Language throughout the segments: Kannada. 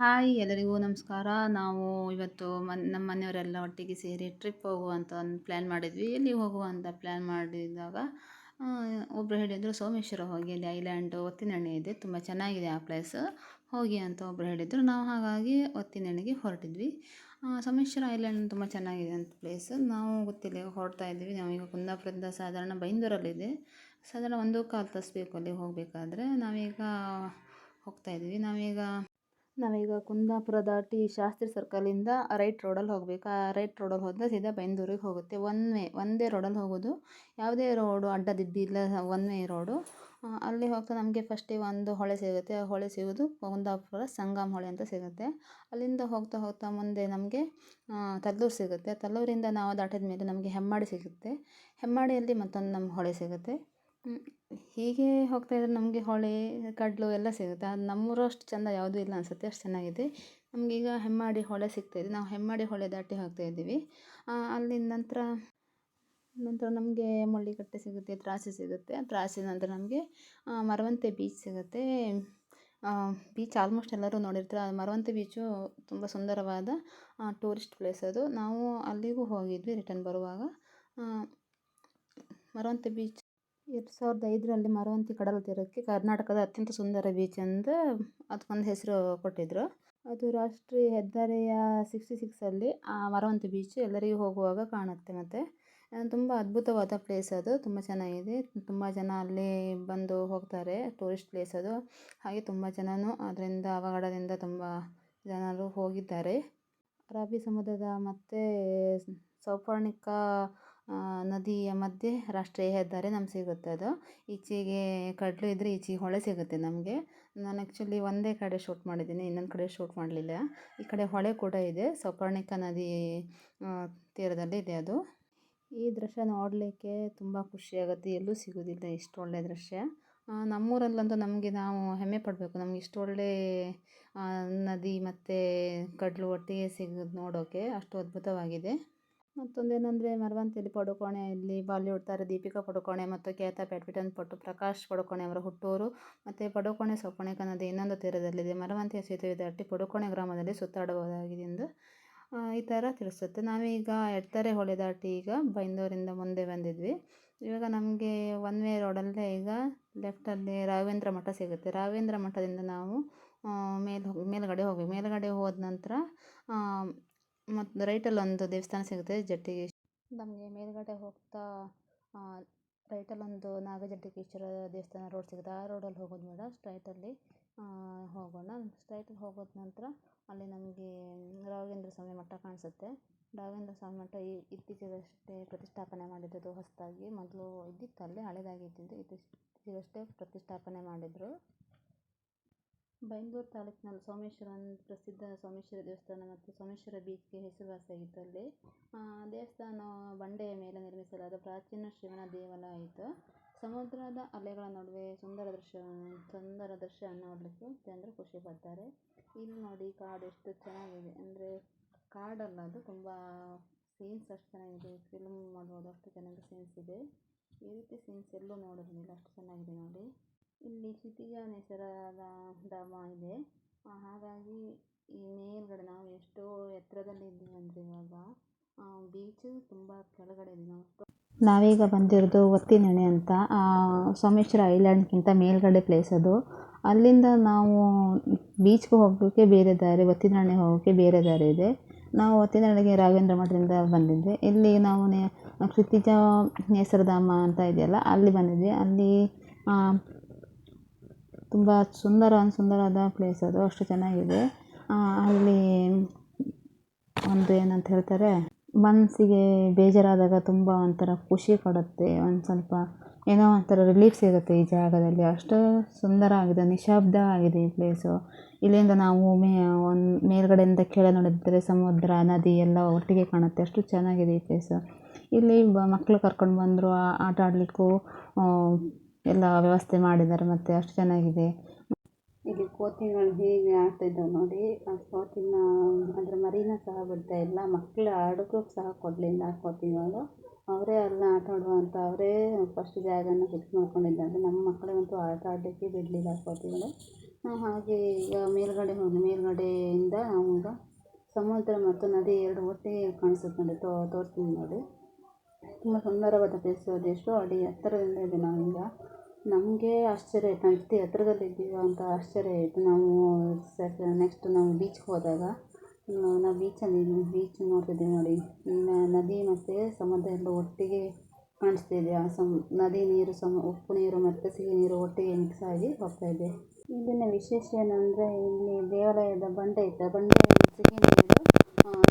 ಹಾಯ್ ಎಲ್ಲರಿಗೂ ನಮಸ್ಕಾರ. ನಾವು ಇವತ್ತು ಮನ್, ನಮ್ಮ ಮನೆಯವರೆಲ್ಲ ಒಟ್ಟಿಗೆ ಸೇರಿ ಟ್ರಿಪ್ ಹೋಗುವಂತ ಒಂದು ಪ್ಲ್ಯಾನ್ ಮಾಡಿದ್ವಿ. ಎಲ್ಲಿ ಹೋಗುವಂತ ಪ್ಲ್ಯಾನ್ ಮಾಡಿದಾಗ ಒಬ್ಬರು ಹೇಳಿದರು ಸೋಮೇಶ್ವರ ಹೋಗಿ, ಅಲ್ಲಿ ಐಲ್ಯಾಂಡು ಒತ್ತಿನಣ್ಣೆ ಇದೆ, ತುಂಬ ಚೆನ್ನಾಗಿದೆ ಆ ಪ್ಲೇಸ್. ಹೋಗಿ ಅಂತ ಒಬ್ಬರು ಹೇಳಿದರು. ನಾವು ಹಾಗಾಗಿ ಒತ್ತಿನಣ್ಣೆಗೆ ಹೊರಟಿದ್ವಿ. ಸೋಮೇಶ್ವರ ಐಲ್ಯಾಂಡ್ ತುಂಬ ಚೆನ್ನಾಗಿದೆ ಅಂತ ಪ್ಲೇಸ್. ನಾವು ಗೊತ್ತಿಲ್ಲ ಹೊರಡ್ತಾ ಇದ್ವಿ ನಾವೀಗ ಕುಂದಾಪುರದಿಂದ ಸಾಧಾರಣ ಬೈಂದೂರಲ್ಲಿದೆ ಸಾಧಾರಣ ಒಂದು ಕಾಲು ತಾಸು ಅಲ್ಲಿ ಹೋಗಬೇಕಾದ್ರೆ. ನಾವೀಗ ಹೋಗ್ತಾ ಇದ್ವಿ ನಾವೀಗ ನಾವೀಗ ಕುಂದಾಪುರ ದಾಟಿ ಶಾಸ್ತ್ರಿ ಸರ್ಕಲಿಂದ ರೈಟ್ ರೋಡಲ್ಲಿ ಹೋಗಬೇಕು. ಆ ರೈಟ್ ರೋಡಲ್ಲಿ ಹೋದರೆ ಸೀದಾ ಬೈಂದೂರಿಗೆ ಹೋಗುತ್ತೆ. ಒನ್ ವೇ, ಒಂದೇ ರೋಡಲ್ಲಿ ಹೋಗೋದು. ಯಾವುದೇ ರೋಡು ಅಡ್ಡದಿಡ್ಡಿ ಇಲ್ಲ ಒನ್ ವೇ ರೋಡು. ಅಲ್ಲಿ ಹೋಗ್ತಾ ನಮಗೆ ಫಸ್ಟಿಗೆ ಒಂದು ಹೊಳೆ ಸಿಗುತ್ತೆ. ಆ ಹೊಳೆ ಸಿಗೋದು ಕುಂದಾಪುರ ಸಂಗಮ ಹೊಳೆ ಅಂತ ಸಿಗುತ್ತೆ. ಅಲ್ಲಿಂದ ಹೋಗ್ತಾ ಹೋಗ್ತಾ ಮುಂದೆ ನಮಗೆ ತಲ್ಲೂರು ಸಿಗುತ್ತೆ. ತಲ್ಲೂರಿಂದ ನಾವು ದಾಟಿದ ಮೇಲೆ ನಮಗೆ ಹೆಮ್ಮಾಡಿ ಸಿಗುತ್ತೆ. ಹೆಮ್ಮಾಡಿಯಲ್ಲಿ ಮತ್ತೊಂದು ನಮ್ಮ ಹೊಳೆ ಸಿಗುತ್ತೆ. ಹೀಗೆ ಹೋಗ್ತಾ ಇದ್ರೆ ನಮಗೆ ಹೊಳೆ, ಕಡಲು ಎಲ್ಲ ಸಿಗುತ್ತೆ. ಅದು ನಮ್ಮೂರು ಅಷ್ಟು ಚೆಂದ ಯಾವುದೂ ಇಲ್ಲ ಅನಿಸುತ್ತೆ, ಅಷ್ಟು ಚೆನ್ನಾಗಿದೆ. ನಮಗೀಗ ಹೆಮ್ಮಾಡಿ ಹೊಳೆ ಸಿಗ್ತಾಯಿದೆ ನಾವು ಹೆಮ್ಮಾಡಿ ಹೊಳೆ ದಾಟಿ ಹೋಗ್ತಾ ಇದ್ದೀವಿ. ಅಲ್ಲಿಂದ ನಂತರ ನಂತರ ನಮಗೆ ಮುಳ್ಳಿಕಟ್ಟೆ ಸಿಗುತ್ತೆ, ತ್ರಾಸಿ ಸಿಗುತ್ತೆ. ತ್ರಾಸಿ ನಂತರ ನಮಗೆ ಮರವಂತೆ ಬೀಚ್ ಸಿಗುತ್ತೆ. ಬೀಚ್ ಆಲ್ಮೋಸ್ಟ್ ಎಲ್ಲರೂ ನೋಡಿರ್ತಾರೆ. ಮರವಂತೆ ಬೀಚು ತುಂಬ ಸುಂದರವಾದ ಟೂರಿಸ್ಟ್ ಪ್ಲೇಸ್ ಅದು. ನಾವು ಅಲ್ಲಿಗೂ ಹೋಗಿದ್ವಿ ರಿಟರ್ನ್ ಬರುವಾಗ. ಮರವಂತೆ ಬೀಚ್ ಎರಡು ಸಾವಿರದ ಐದರಲ್ಲಿ ಮರವಂತಿ ಕಡಲ ತೀರಕ್ಕೆ ಕರ್ನಾಟಕದ ಅತ್ಯಂತ ಸುಂದರ ಬೀಚ್ ಎಂದು ಅದಕ್ಕೊಂದು ಹೆಸರು ಕೊಟ್ಟಿದ್ದರು ಅದು ರಾಷ್ಟ್ರೀಯ ಹೆದ್ದಾರಿಯ ಸಿಕ್ಸ್ಟಿ ಸಿಕ್ಸಲ್ಲಿ ಆ ಮರವಂತಿ ಬೀಚ್ ಎಲ್ಲರಿಗೂ ಹೋಗುವಾಗ ಕಾಣುತ್ತೆ ಮತ್ತು. ತುಂಬ ಅದ್ಭುತವಾದ ಪ್ಲೇಸ್ ಅದು, ತುಂಬ ಚೆನ್ನಾಗಿದೆ. ತುಂಬ ಜನ ಅಲ್ಲಿ ಬಂದು ಹೋಗ್ತಾರೆ ಟೂರಿಸ್ಟ್ ಪ್ಲೇಸ್ ಅದು. ಹಾಗೆ ತುಂಬ ಜನನು ಅದರಿಂದ ಅವಘಡದಿಂದ ತುಂಬ ಜನರು ಹೋಗಿದ್ದಾರೆ. ಅರಬ್ಬಿ ಸಮುದ್ರದ ಮತ್ತು ಸೌಪರ್ಣಿಕ ನದಿಯ ಮಧ್ಯೆ ರಾಷ್ಟ್ರೀಯ ಹೆದ್ದಾರಿ ನಮ್ಗೆ ಸಿಗುತ್ತೆ ಅದು. ಈಚೆಗೆ ಕಡಲು ಇದ್ದರೆ ಈಚೆಗೆ ಹೊಳೆ ಸಿಗುತ್ತೆ ನಮಗೆ. ನಾನು ಆ್ಯಕ್ಚುಲಿ ಒಂದೇ ಕಡೆ ಶೂಟ್ ಮಾಡಿದ್ದೀನಿ, ಇನ್ನೊಂದು ಕಡೆ ಶೂಟ್ ಮಾಡಲಿಲ್ಲ. ಈ ಕಡೆ ಹೊಳೆ ಕೂಡ ಇದೆ ಸೌಪರ್ಣಿಕ ನದಿ ತೀರದಲ್ಲಿ ಇದೆ ಅದು. ಈ ದೃಶ್ಯ ನೋಡಲಿಕ್ಕೆ ತುಂಬ ಖುಷಿಯಾಗುತ್ತೆ ಎಲ್ಲೂ ಸಿಗೋದಿಲ್ಲ ಇಷ್ಟು ಒಳ್ಳೆಯ ದೃಶ್ಯ. ನಮ್ಮೂರಲ್ಲಂತೂ ನಮಗೆ ನಾವು ಹೆಮ್ಮೆ ಪಡಬೇಕು, ನಮ್ಗೆ ಇಷ್ಟು ಒಳ್ಳೆ ನದಿ ಮತ್ತು ಕಡಲು ಒಟ್ಟಿಗೆ ಸಿಗೋದು ನೋಡೋಕ್ಕೆ ಅಷ್ಟು ಅದ್ಭುತವಾಗಿದೆ. ಮತ್ತೊಂದೇನೆಂದರೆ ಮರವಂತಿಯಲ್ಲಿ ಪಡುಕೋಣೆಯಲ್ಲಿ ಬಾಲಿವುಡ್ ತಾರೆ ದೀಪಿಕಾ ಪಡುಕೋಣೆ ಮತ್ತು ಖ್ಯಾತ ಬ್ಯಾಡ್ಮಿಂಟನ್ ಪಟ್ಟು ಪ್ರಕಾಶ್ ಪಡುಕೋಣೆ ಅವರ ಹುಟ್ಟೂರು. ಮತ್ತು ಪಡುಕೋಣೆ ಸೊಪ್ಪಣೆ ನದಿ ಇನ್ನೊಂದು ತೀರದಲ್ಲಿದೆ. ಮರವಂತಿಯ ಸೇತುವೆ ದಾಟಿ ಪಡುಕೋಣೆ ಗ್ರಾಮದಲ್ಲಿ ಸುತ್ತಾಡಬಹುದಾಗಿದೆ ಎಂದು ಈ ಥರ ತಿಳಿಸುತ್ತೆ. ನಾವೀಗ ಎಡ್ತಾರೆ ಹೊಳೆ ದಾಟಿ ಈಗ ಬೈಂದೂರಿಂದ ಮುಂದೆ ಬಂದಿದ್ವಿ. ಇವಾಗ ನಮಗೆ ಒನ್ ವೇ ರೋಡಲ್ಲೇ ಈಗ ಲೆಫ್ಟಲ್ಲಿ ರಾಘವೇಂದ್ರ ಮಠ ಸಿಗುತ್ತೆ. ರಾಘವೇಂದ್ರ ಮಠದಿಂದ ನಾವು ಮೇಲೆ ಹೋಗಿ, ಮೇಲುಗಡೆ ಹೋಗಿ ಮೇಲುಗಡೆ ಹೋದ ನಂತರ ಮತ್ತು ರೈಟಲ್ಲಿ ಒಂದು ದೇವಸ್ಥಾನ ಸಿಗುತ್ತೆ ಜಟ್ಟಿಗೆ ನಮಗೆ ಮೇಲುಗಡೆ ಹೋಗ್ತಾ ರೈಟಲ್ಲೊಂದು ನಾಗಜಟ್ಟಗೇಶ್ವರ ದೇವಸ್ಥಾನ ರೋಡ್ ಸಿಗುತ್ತೆ. ಆ ರೋಡಲ್ಲಿ ಹೋಗೋದು ಬೇಡ, ಸ್ಟ್ರೈಟಲ್ಲಿ ಹೋಗೋಣ. ಸ್ಟ್ರೈಟಲ್ಲಿ ಹೋಗೋದ ನಂತರ ಅಲ್ಲಿ ನಮಗೆ ರಾಘವೇಂದ್ರ ಸ್ವಾಮಿ ಮಠ ಕಾಣಿಸುತ್ತೆ. ರಾಘವೇಂದ್ರ ಸ್ವಾಮಿ ಮಠ ಇತ್ತೀಚೆಗಷ್ಟೇ ಪ್ರತಿಷ್ಠಾಪನೆ ಮಾಡಿದ್ದು ಹೊಸದಾಗಿ. ಮೊದಲು ಇದ್ದಿತ್ತು ಅಲ್ಲಿ ಹಳೆಯದಾಗಿ ಇದ್ದಿದ್ದು ಇತ್ತೀಚೆಗಷ್ಟೇ ಪ್ರತಿಷ್ಠಾಪನೆ ಮಾಡಿದರು. ಬೈಂದೂರು ತಾಲೂಕಿನಲ್ಲಿ ಸೋಮೇಶ್ವರ ಪ್ರಸಿದ್ಧ ಸೋಮೇಶ್ವರ ದೇವಸ್ಥಾನ ಮತ್ತು ಸೋಮೇಶ್ವರ ಬೀಚ್ಗೆ ಹೆಸರುವಾಸಿಯಾಗಿತ್ತು ಅಲ್ಲಿ. ದೇವಸ್ಥಾನ ಬಂಡೆಯ ಮೇಲೆ ನಿರ್ಮಿಸಲಾದ ಪ್ರಾಚೀನ ಶಿವನ ದೇವಾಲಯ ಸಮುದ್ರದ ಅಲೆಗಳ ನಡುವೆ ಸುಂದರ ದೃಶ್ಯ ಸುಂದರ ದೃಶ್ಯ ನೋಡಲಿಕ್ಕೆ ಜನರು ಖುಷಿ ಪಡ್ತಾರೆ. ಇಲ್ಲಿ ನೋಡಿ ಕಾಡು ಎಷ್ಟು ಚೆನ್ನಾಗಿದೆ. ಅಂದರೆ ಕಾಡಲ್ಲ, ಅದು ತುಂಬ ಸೀನ್ಸ್ ಅಷ್ಟು ಚೆನ್ನಾಗಿದೆ. ಫಿಲ್ಮ್ ಮಾಡ್ಬೋದು ಅಷ್ಟು ಚೆನ್ನಾಗಿ ಸೀನ್ಸ್ ಇದೆ. ಈ ರೀತಿ ಸೀನ್ಸ್ ಎಲ್ಲೂ ನೋಡಿರಲಿಲ್ಲ. ಅಷ್ಟು ಚೆನ್ನಾಗಿದೆ ನೋಡಿ. ಇಲ್ಲಿ ಕ್ಷಿತಿಜಾನೇಶ್ವರದ ಧಾಮ ಇದೆ. ಹಾಗಾಗಿ ಈ ಮೇಲ್ಗಡೆ ನಾವು ಎಷ್ಟೋ ಎತ್ತರದಲ್ಲಿ ಇದ್ದೀವಿ ಅಂದರೆ ಇವಾಗ ಬೀಚ್ ತುಂಬ ಕೆಳಗಡೆ ಇದೆ. ನಾವು ನಾವೀಗ ಬಂದಿರೋದು ಒತ್ತಿನೆಣೆ ಅಂತ ಸೋಮೇಶ್ವರ ಐಲ್ಯಾಂಡ್ಗಿಂತ ಮೇಲ್ಗಡೆ ಪ್ಲೇಸ್ ಅದು. ಅಲ್ಲಿಂದ ನಾವು ಬೀಚ್ಗೆ ಹೋಗೋಕ್ಕೆ ಬೇರೆ ದಾರಿ, ಒತ್ತಿನೆಣೆ ಹೋಗೋಕ್ಕೆ ಬೇರೆ ದಾರಿ ಇದೆ. ನಾವು ಒತ್ತಿನೆಣೆಗೆ ರಾಘವೇಂದ್ರ ಮಠದಿಂದ ಬಂದಿದ್ವಿ. ಇಲ್ಲಿ ನಾವು ಕ್ಷಿತಿಜ ನೇಸರಧಾಮ ಅಂತ ಇದೆಯಲ್ಲ, ಅಲ್ಲಿ ಬಂದಿದ್ವಿ. ಅಲ್ಲಿ ತುಂಬ ಸುಂದರ ಸುಂದರವಾದ ಪ್ಲೇಸ್ ಅದು. ಅಷ್ಟು ಚೆನ್ನಾಗಿದೆ. ಅಲ್ಲಿ ಒಂದು ಏನಂತ ಹೇಳ್ತಾರೆ, ಮನಸ್ಸಿಗೆ ಬೇಜಾರಾದಾಗ ತುಂಬ ಒಂಥರ ಖುಷಿ ಕೊಡುತ್ತೆ. ಒಂದು ಸ್ವಲ್ಪ ಏನೋ ಒಂಥರ ರಿಲೀಫ್ ಸಿಗುತ್ತೆ ಈ ಜಾಗದಲ್ಲಿ. ಅಷ್ಟು ಸುಂದರ ಆಗಿದೆ, ನಿಶಬ್ದ ಆಗಿದೆ ಈ ಪ್ಲೇಸು ಇಲ್ಲಿಂದ ನಾವು ಮೇ, ಒಂದು ಮೇಲ್ಗಡೆಯಿಂದ ಕೆಳ ನೋಡಿದರೆ ಸಮುದ್ರ, ನದಿ ಎಲ್ಲ ಒಟ್ಟಿಗೆ ಕಾಣುತ್ತೆ. ಅಷ್ಟು ಚೆನ್ನಾಗಿದೆ ಈ ಪ್ಲೇಸು ಇಲ್ಲಿ ಮಕ್ಕಳು ಕರ್ಕೊಂಡು ಬಂದರು ಆಟ ಆಡಲಿಕ್ಕೂ ಎಲ್ಲ ವ್ಯವಸ್ಥೆ ಮಾಡಿದ್ದಾರೆ ಮತ್ತು ಅಷ್ಟು ಚೆನ್ನಾಗಿದೆ. ಇಲ್ಲಿ ಕೋತಿಗಳು ಹೇಗೆ ಆಡ್ತಿದ್ದಾವೆ ನೋಡಿ. ಆ ಕೋತಿನ, ಅದರ ಮರಿನ ಸಹ ಬಿಡ್ತಾ ಇಲ್ಲ. ಮಕ್ಕಳು ಆಡೋಕ್ಕೂ ಸಹ ಕೊಡಲಿಲ್ಲ ಆ ಕೋತಿಗಳು. ಅವರೇ ಅಲ್ಲಿ ಆಟ ಆಡುವಂಥ ಅವರೇ ಫಸ್ಟ್ ಜಾಗನ ಫಿಕ್ಸ್ ಮಾಡ್ಕೊಂಡಿದ್ದಾರೆ. ನಮ್ಮ ಮಕ್ಕಳಿಗಂತೂ ಆಟ ಆಡಲಿಕ್ಕೆ ಬಿಡಲಿಲ್ಲ ಕೋತಿಗಳು. ಹಾಗೆ ಈಗ ಮೇಲುಗಡೆ ಹೋಗಿ, ಮೇಲುಗಡೆಯಿಂದ ನಾವು ಸಮುದ್ರ ಮತ್ತು ನದಿ ಎರಡು ಒಟ್ಟಿಗೆ ಕಾಣಿಸುತ್ತೆ ನೋಡಿ. ತೋರಿಸ್ತೀನಿ ನೋಡಿ. ತುಂಬ ಸುಂದರವಾದ ಪ್ಲೇಸ್ ಅದೆಷ್ಟೋ ಅಡಿ ಎತ್ತರದಿಂದ ಇದೆ ನಾವೀಗ. ನಮಗೆ ಆಶ್ಚರ್ಯ ಆಯಿತು. ನಾವು ಇಷ್ಟು ಇದ್ದೀವಿ ಅಂತ ಆಶ್ಚರ್ಯ ಆಯಿತು. ನಾವು ನೆಕ್ಸ್ಟ್ ನಾವು ಬೀಚ್ಗೆ ಹೋದಾಗ ನಾವು ಬೀಚಲ್ಲಿ ಬೀಚ್ ನೋಡ್ತಿದ್ದೀವಿ ನೋಡಿ. ನದಿ ಮತ್ತು ಸಮುದ್ರ ಎಲ್ಲ ಒಟ್ಟಿಗೆ ಕಾಣಿಸ್ತಿದೆ ಆ ಸಮ, ನದಿ ನೀರು, ಸಮ, ಉಪ್ಪು ನೀರು ಮತ್ತು ಸಿಹಿ ನೀರು ಒಟ್ಟಿಗೆ ಮಿಕ್ಸ್ ಆಗಿ ಹೋಗ್ತಾ ಇದೆ. ಇಲ್ಲಿನ ವಿಶೇಷ ಏನಂದರೆ, ಇಲ್ಲಿ ದೇವಾಲಯದ ಬಂಡೆ ಇತ್ತು. ಬಂಡೆ ಸಿಹಿ ನೀರು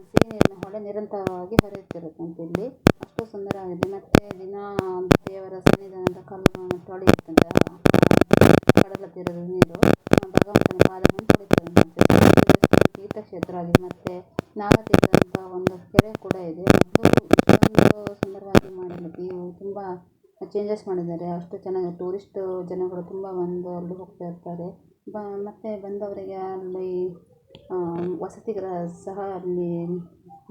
ಸಿಹಿ ನೀರಿನ ಹೊಳೆ ನಿರಂತರವಾಗಿ ಹರಿಯುತ್ತಿರುತ್ತಂತೆ ಇಲ್ಲಿ ಅಷ್ಟು ಸುಂದರವಾಗಿದೆ ಮತ್ತು ದಿನ ದೇವರ ಸನ್ನಿಧಾನದ ಕಲ್ಲುಗಳನ್ನು ತೊಳೆಯುತ್ತಂತೆ ಕಡಲ ತೀರದ ನೀರು ಭಗವಂತನ ಪಾದವನ್ನು ತೊಳಿತದಂತೆ ತೀರ್ಥಕ್ಷೇತ್ರ ಆಗಿದೆ ಮತ್ತು ನಾಗತೀರ್ಥ ಅಂತ ಒಂದು ಕೆರೆ ಕೂಡ ಇದೆ. ಇಷ್ಟೊಂದು ಸುಂದರವಾಗಿ ಮಾಡಿಲ್ಲ. ಇವು ತುಂಬ ಚೇಂಜಸ್ ಮಾಡಿದ್ದಾರೆ. ಅಷ್ಟು ಚೆನ್ನಾಗಿ ಟೂರಿಸ್ಟ್ ಜನಗಳು ತುಂಬ ಬಂದು ಅಲ್ಲಿ ಹೋಗ್ತಾ ಇರ್ತಾರೆ. ಬ, ಮತ್ತು ಬಂದವರಿಗೆ ಅಲ್ಲಿ ವಸತಿ ಗೃಹ ಸಹ ಅಲ್ಲಿ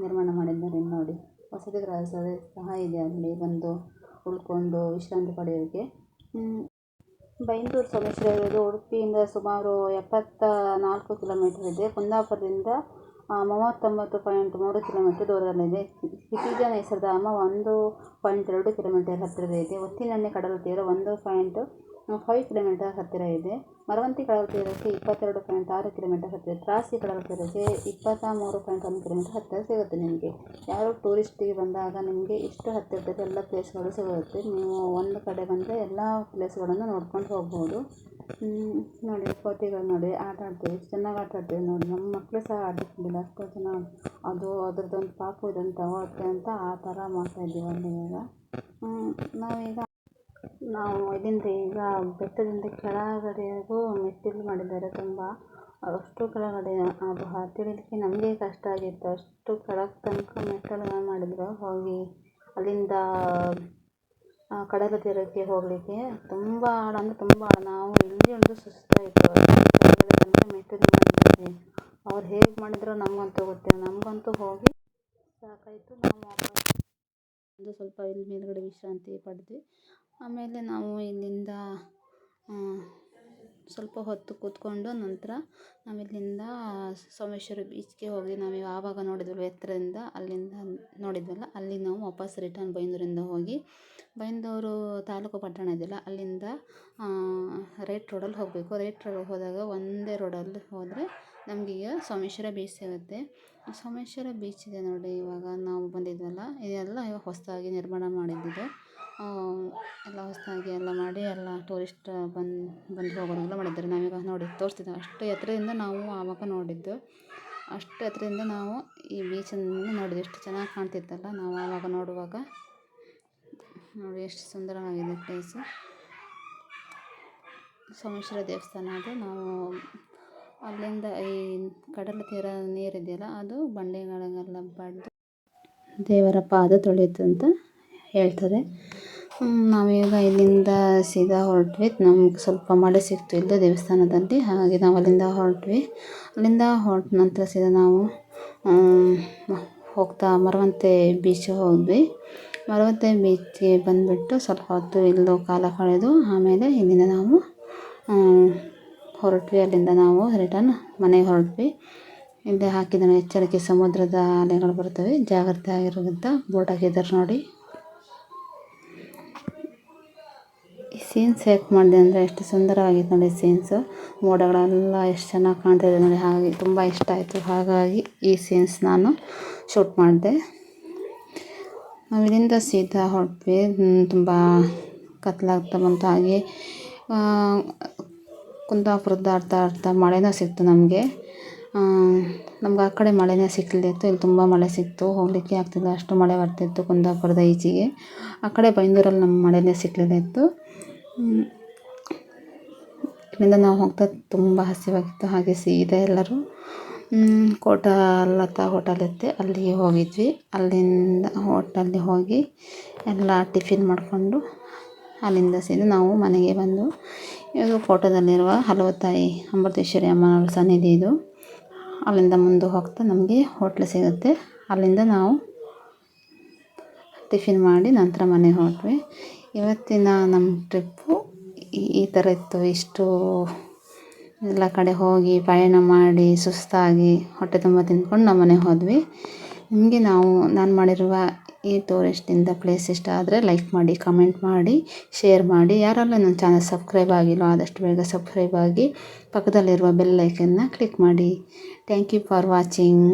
ನಿರ್ಮಾಣ ಮಾಡಿದ್ದಾರೆ ನೋಡಿ. ವಸತಿ ಗೃಹ ಸಹ ಇದೆ ಅಲ್ಲಿ ಬಂದು ಉಳ್ಕೊಂಡು ವಿಶ್ರಾಂತಿ ಪಡೆಯೋಕ್ಕೆ ಬೈಂದೂರು ಸೋಮೇಶ್ವರ ಇರೋದು ಉಡುಪಿಯಿಂದ ಸುಮಾರು ಎಪ್ಪತ್ತ ನಾಲ್ಕು ಕಿಲೋಮೀಟರ್ ಇದೆ. ಕುಂದಾಪುರದಿಂದ ಮೂವತ್ತೊಂಬತ್ತು ಪಾಯಿಂಟ್ ಮೂರು ಕಿಲೋಮೀಟರ್ ದೂರದಲ್ಲಿದೆ ಇತ್ತೀಚಿನ ನೇಸರಧಾಮ ಒಂದು ಪಾಯಿಂಟ್ ಎರಡು ಕಿಲೋಮೀಟರ್ ಹತ್ತಿರದ ಇದೆ. ಒತ್ತಿನಣ್ಣೆ ಕಡಲ ತೀರ ಒಂದು ಪಾಯಿಂಟ್ ಫೈವ್ ಕಿಲೋಮೀಟರ್ ಹತ್ತಿರ ಇದೆ. ಮರವಂತಿ ಕಡಲ ತೀರಕ್ಕೆ ಇಪ್ಪತ್ತೆರಡು ಪಾಯಿಂಟ್ ಆರು ಕಿಲೋಮೀಟರ್ ಹತ್ತಿರ ತ್ರಾಸಿ ಕಡಲ ತೀರಕ್ಕೆ ಇಪ್ಪತ್ತ ಮೂರು ಪಾಯಿಂಟ್ ಒಂದು ಕಿಲೋಮೀಟರ್ ಹತ್ತಿರ ಸಿಗುತ್ತೆ ನಿಮಗೆ. ಯಾರು ಟೂರಿಸ್ಟಿಗೆ ಬಂದಾಗ ನಿಮಗೆ ಇಷ್ಟು ಹತ್ತಿರದಲ್ಲಿ ಎಲ್ಲ ಪ್ಲೇಸ್ಗಳು ಸಿಗುತ್ತೆ. ನೀವು ಒಂದು ಕಡೆ ಬಂದರೆ ಎಲ್ಲ ಪ್ಲೇಸ್ಗಳನ್ನು ನೋಡ್ಕೊಂಡು ಹೋಗ್ಬೋದು. ನೋಡಿ, ಕೋತಿಗಳು ನೋಡಿ, ಆಟ ಆಡ್ತೀವಿ ಎಷ್ಟು ಚೆನ್ನಾಗಿ ಆಟ ಆಡ್ತೀವಿ ನೋಡಿ ನಮ್ಮ ಮಕ್ಕಳು ಸಹ ಆಡಿಸ್ತಿದ್ದಿಲ್ಲ ಅಷ್ಟು ಚೆನ್ನಾಗಿ ಅದು ಅದ್ರದ್ದೊಂದು ಪಾಪು ಇದನ್ನು ತಗೊಳುತ್ತೆ ಅಂತ ಆ ಥರ ಮಾಡ್ತಾಯಿದ್ದೀವಿ ಅಲ್ಲಿ ಈಗ. ನಾವೀಗ ನಾವು ಇಲ್ಲಿಂದ ಈಗ ಬೆಟ್ಟದಿಂದ ಕೆಳಗಡೆಗೂ ಮೆಟ್ಟಿಲು ಮಾಡಿದ್ದಾರೆ ತುಂಬ. ಅಷ್ಟು ಕೆಳಗಡೆ, ಅದು ಹತ್ತಿಳಿಲಿಕ್ಕೆ ನಮಗೆ ಕಷ್ಟ ಆಗಿತ್ತು. ಅಷ್ಟು ಕೆಳಗೆ ತನಕ ಮೆಟ್ಟಿಲುಗಳನ್ನು ಮಾಡಿದ್ರು. ಹೋಗಿ ಅಲ್ಲಿಂದ ಕಡಲ ತೀರಕ್ಕೆ ಹೋಗಲಿಕ್ಕೆ. ತುಂಬ ಆಳ ಅಂದರೆ ತುಂಬ ಆಳ ನಾವು ಇಲ್ಲಿ ಒಂದು ಸುಸ್ತಾಯಿತು ಅವ್ರು ಹೇಗೆ ಮಾಡಿದ್ರೋ ನಮಗಂತೂ ಗೊತ್ತಿಲ್ಲ ನಮಗಂತೂ ಹೋಗಿ ಸಾಕಾಯಿತು. ನಾವು ಸ್ವಲ್ಪ ಇಲ್ಲಿ ಮೇಲುಗಡೆ ವಿಶ್ರಾಂತಿ ಪಡೆದ್ವಿ. ಆಮೇಲೆ ನಾವು ಇಲ್ಲಿಂದ ಸ್ವಲ್ಪ ಹೊತ್ತು ಕೂತ್ಕೊಂಡು ನಂತರ ನಾವು ಇಲ್ಲಿಂದ ಸೋಮೇಶ್ವರ ಬೀಚ್ಗೆ ಹೋಗಿ ನಾವು ಆವಾಗ ನೋಡಿದ್ವಲ್ಲ ಎತ್ತರದಿಂದ, ಅಲ್ಲಿಂದ ನೋಡಿದ್ವಲ್ಲ, ಅಲ್ಲಿ ನಾವು ವಾಪಸ್ ರಿಟರ್ನ್ ಬೈಂದೂರಿಂದ ಹೋಗಿ, ಬೈಂದೂರು ತಾಲೂಕು ಪಟ್ಟಣ ಇದೆಯಲ್ಲ, ಅಲ್ಲಿಂದ ರೈಟ್ ರೋಡಲ್ಲಿ ಹೋಗಬೇಕು. ರೈಟ್ ರೋಡ್ ಹೋದಾಗ ಒಂದೇ ರೋಡಲ್ಲಿ ಹೋದರೆ ನಮಗೀಗ ಸೋಮೇಶ್ವರ ಬೀಚ್ ಸಿಗುತ್ತೆ. ಸೋಮೇಶ್ವರ ಬೀಚ್ ಇದೆ ನೋಡಿ, ಇವಾಗ ನಾವು ಬಂದಿದ್ವಲ್ಲ, ಇದೆಲ್ಲ ಇವಾಗ ಹೊಸದಾಗಿ ನಿರ್ಮಾಣ ಮಾಡಿದ್ದಿದೆ ಎಲ್ಲ ಹೊಸದಾಗಿ ಎಲ್ಲ ಮಾಡಿ ಎಲ್ಲ ಟೂರಿಸ್ಟ್ ಬಂದು ಬಂದು ಹೋಗೋರೆಲ್ಲ ಮಾಡಿದ್ದಾರೆ. ನಾವೀಗ ನೋಡಿ ತೋರಿಸ್ತಿದ್ದೆ ಅಷ್ಟು ಎತ್ತರದಿಂದ ನಾವು ಆವಾಗ ನೋಡಿದ್ದು, ಅಷ್ಟು ಎತ್ತರದಿಂದ ನಾವು ಈ ಬೀಚನ್ನು ನೋಡಿದ್ವಿ ಎಷ್ಟು ಚೆನ್ನಾಗಿ ಕಾಣ್ತಿತ್ತಲ್ಲ, ನಾವು ಆವಾಗ ನೋಡುವಾಗ. ನೋಡಿ, ಎಷ್ಟು ಸುಂದರವಾಗಿದೆ ಪ್ಲೇಸು ಸೋಮೇಶ್ವರ ದೇವಸ್ಥಾನ ಅದು. ನಾವು ಅಲ್ಲಿಂದ ಈ ಕಡಲ ತೀರ ನೀರಿದೆಯಲ್ಲ, ಅದು ಬಂಡೆಗಳಿಗೆಲ್ಲ ಬಡಿದು ದೇವರ ಪಾದ ತೊಳೆಯುತ್ತಂತ ಹೇಳ್ತಾರೆ. ನಾವೀಗ ಇಲ್ಲಿಂದ ಸೀದಾ ಹೊರಟ್ವಿ. ನಮ್ಗೆ ಸ್ವಲ್ಪ ಮಳೆ ಸಿಕ್ತು ಇಲ್ಲೇ ದೇವಸ್ಥಾನದಲ್ಲಿ ಹಾಗೆ ನಾವು ಅಲ್ಲಿಂದ ಹೊರಟ್ವಿ. ಅಲ್ಲಿಂದ ಹೊರಟ ನಂತರ ಸೀದಾ ನಾವು ಹೋಗ್ತಾ ಮರವಂತೆ ಬೀಚ್ ಹೋದ್ವಿ. ಮರವಂತೆ ಬೀಚ್ಗೆ ಬಂದುಬಿಟ್ಟು ಸ್ವಲ್ಪ ಹೊತ್ತು ಇಲ್ಲೂ ಕಾಲ ಕಳೆದು ಆಮೇಲೆ ಇಲ್ಲಿಂದ ನಾವು ಹೊರಟ್ವಿ. ಅಲ್ಲಿಂದ ನಾವು ರಿಟರ್ನ್ ಮನೆಗೆ ಹೊರಟ್ವಿ. ಇಲ್ಲಿ ಹಾಕಿದ ಎಚ್ಚರಿಕೆ ಸಮುದ್ರದ ಅಲೆಗಳು ಬರ್ತವೆ. ಜಾಗ್ರತೆ ಆಗಿರೋದಂತ ಬೋಟ್ ಹಾಕಿದ್ದಾರೆ ನೋಡಿ. ಈ ಸೀನ್ಸ್ ಹೇಗೆ ಮಾಡಿದೆ ಅಂದರೆ ಎಷ್ಟು ಸುಂದರವಾಗಿತ್ತು ನೋಡಿ ಸೀನ್ಸು ಮೋಡಗಳೆಲ್ಲ ಎಷ್ಟು ಚೆನ್ನಾಗಿ ಕಾಣ್ತಾ ಇದೆ ನೋಡಿ. ಹಾಗೆ ತುಂಬ ಇಷ್ಟ ಆಯಿತು. ಹಾಗಾಗಿ ಈ ಸೀನ್ಸ್ ನಾನು ಶೂಟ್ ಮಾಡಿದೆ. ನಾವಿಲ್ಲಿಂದ ಸೀದಾ ಹೊರಟ್ವಿ. ತುಂಬ ಕತ್ಲಾಗ್ತಾ ಬಂತು. ಹಾಗೆ ಕುಂದಾಪುರದ ದಾಟ್ತಾ ಅರ್ಥ ಮಳೆನೂ ಸಿಕ್ತು ನಮಗೆ. ನಮ್ಗೆ ಆ ಕಡೆ ಮಳೆನೇ ಸಿಕ್ಕಲಿತ್ತು ಇಲ್ಲಿ ತುಂಬ ಮಳೆ ಸಿಕ್ತು. ಹೋಗಲಿಕ್ಕೆ ಆಗ್ತಿಲ್ಲ. ಅಷ್ಟು ಮಳೆ ಬರ್ತಿತ್ತು ಕುಂದಾಪುರದ ಈಚೆಗೆ. ಆ ಕಡೆ ಬೈಂದೂರಲ್ಲಿ ನಮ್ಮ ಮಳೆನೇ ಸಿಕ್ಕಲಿಲ್ಲ ಇಲ್ಲಿಂದ ನಾವು ಹೋಗ್ತಾ ತುಂಬ ಹಸಿವಾಗಿತ್ತು. ಹಾಗೆ ಸೀದಾ ಎಲ್ಲರೂ ಲತಾ ಹೋಟೆಲ್ ಇತ್ತು. ಅಲ್ಲಿಗೆ ಹೋಗಿದ್ವಿ. ಅಲ್ಲಿಂದ ಹೋಟೆಲ್ಗೆ ಹೋಗಿ ಎಲ್ಲ ಟಿಫಿನ್ ಮಾಡಿಕೊಂಡು ಅಲ್ಲಿಂದ ಸೀದಾ ನಾವು ಮನೆಗೆ ಬಂದು ಇದು ಫೋಟೋದಲ್ಲಿರುವ ತಾಯಿ ಅಮೃತೇಶ್ವರಿ ಅಮ್ಮನವರ ಸನ್ನಿಧಿ ಇದು. ಅಲ್ಲಿಂದ ಮುಂದೆ ಹೋಗ್ತಾ ನಮಗೆ ಹೋಟ್ಲ್ ಸಿಗುತ್ತೆ. ಅಲ್ಲಿಂದ ನಾವು ಟಿಫಿನ್ ಮಾಡಿ ನಂತರ ಮನೆಗೆ ಹೊರಟ್ವಿ. ಇವತ್ತಿನ ನಮ್ಮ ಟ್ರಿಪ್ಪು ಈ ಥರ ಇತ್ತು. ಇಷ್ಟು ಎಲ್ಲ ಕಡೆ ಹೋಗಿ ಪಯಣ ಮಾಡಿ ಸುಸ್ತಾಗಿ ಹೊಟ್ಟೆ ತುಂಬ ತಿಂದ್ಕೊಂಡು ನಮ್ಮ ಮನೆಗೆ ಹೋದ್ವಿ. ನಿಮಗೆ ನಾವು ನಾನು ಮಾಡಿರುವ ಈ ಟೂರಿಸ್ಟಿಂದ ಪ್ಲೇಸ್ ಇಷ್ಟ ಆದರೆ ಲೈಕ್ ಮಾಡಿ ಕಮೆಂಟ್ ಮಾಡಿ ಶೇರ್ ಮಾಡಿ. ಯಾರೆಲ್ಲ ನನ್ನ ಚಾನಲ್ ಸಬ್ಸ್ಕ್ರೈಬ್ ಆಗಿಲ್ಲ ಆದಷ್ಟು ಬೇಗ ಸಬ್ಸ್ಕ್ರೈಬ್ ಆಗಿ ಪಕ್ಕದಲ್ಲಿರುವ ಬೆಲ್ ಐಕನ್ನ ಕ್ಲಿಕ್ ಮಾಡಿ. Thank you for watching